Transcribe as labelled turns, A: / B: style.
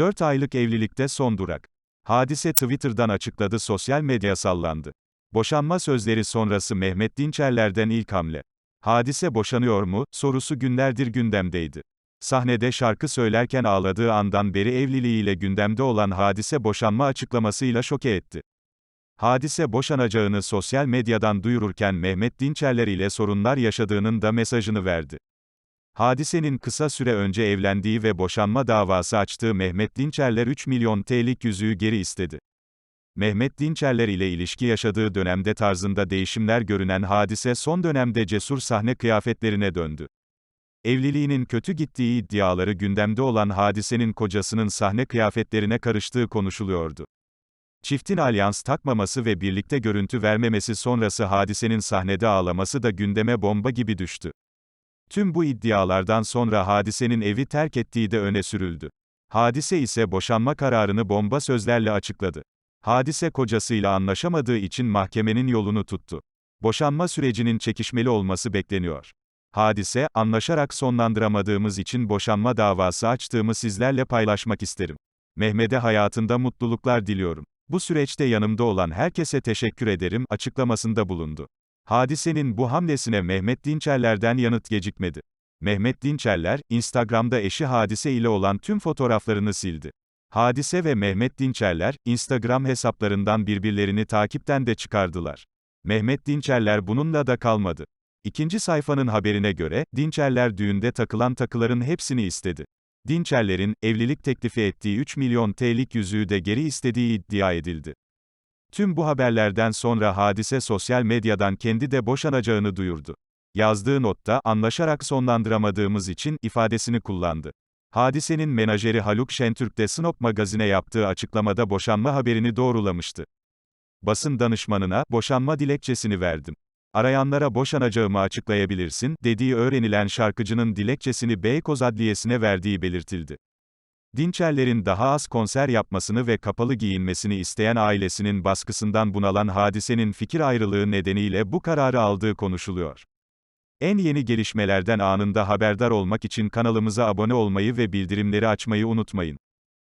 A: 4 aylık evlilikte son durak. Hadise Twitter'dan açıkladı sosyal medya sallandı. Boşanma sözleri sonrası Mehmet Dinçerler'den ilk hamle. Hadise boşanıyor mu, sorusu günlerdir gündemdeydi. Sahnede şarkı söylerken ağladığı andan beri evliliğiyle gündemde olan Hadise boşanma açıklamasıyla şoke etti. Hadise boşanacağını sosyal medyadan duyururken Mehmet Dinçerler ile sorunlar yaşadığının da mesajını verdi. Hadisenin kısa süre önce evlendiği ve boşanma davası açtığı Mehmet Dinçerler 3 milyon TL'lik yüzüğü geri istedi. Mehmet Dinçerler ile ilişki yaşadığı dönemde tarzında değişimler görünen hadise son dönemde cesur sahne kıyafetlerine döndü. Evliliğinin kötü gittiği iddiaları gündemde olan hadisenin kocasının sahne kıyafetlerine karıştığı konuşuluyordu. Çiftin alyans takmaması ve birlikte görüntü vermemesi sonrası hadisenin sahnede ağlaması da gündeme bomba gibi düştü. Tüm bu iddialardan sonra hadisenin evi terk ettiği de öne sürüldü. Hadise ise boşanma kararını bomba sözlerle açıkladı. Hadise kocasıyla anlaşamadığı için mahkemenin yolunu tuttu. Boşanma sürecinin çekişmeli olması bekleniyor. Hadise, anlaşarak sonlandıramadığımız için boşanma davası açtığımı sizlerle paylaşmak isterim. Mehmet'e hayatında mutluluklar diliyorum. Bu süreçte yanımda olan herkese teşekkür ederim açıklamasında bulundu. Hadisenin bu hamlesine Mehmet Dinçerler'den yanıt gecikmedi. Mehmet Dinçerler, Instagram'da eşi Hadise ile olan tüm fotoğraflarını sildi. Hadise ve Mehmet Dinçerler, Instagram hesaplarından birbirlerini takipten de çıkardılar. Mehmet Dinçerler bununla da kalmadı. İkinci sayfanın haberine göre, Dinçerler düğünde takılan takıların hepsini istedi. Dinçerler'in, evlilik teklifi ettiği 3 milyon TL'lik yüzüğü de geri istediği iddia edildi. Tüm bu haberlerden sonra hadise sosyal medyadan kendi de boşanacağını duyurdu. Yazdığı notta, anlaşarak sonlandıramadığımız için, ifadesini kullandı. Hadisenin menajeri Haluk Şentürk de Snop magazine yaptığı açıklamada boşanma haberini doğrulamıştı. Basın danışmanına, boşanma dilekçesini verdim. Arayanlara boşanacağımı açıklayabilirsin, dediği öğrenilen şarkıcının dilekçesini Beykoz Adliyesi'ne verdiği belirtildi. Dinçerler'in daha az konser yapmasını ve kapalı giyinmesini isteyen ailesinin baskısından bunalan hadisenin fikir ayrılığı nedeniyle bu kararı aldığı konuşuluyor. En yeni gelişmelerden anında haberdar olmak için kanalımıza abone olmayı ve bildirimleri açmayı unutmayın.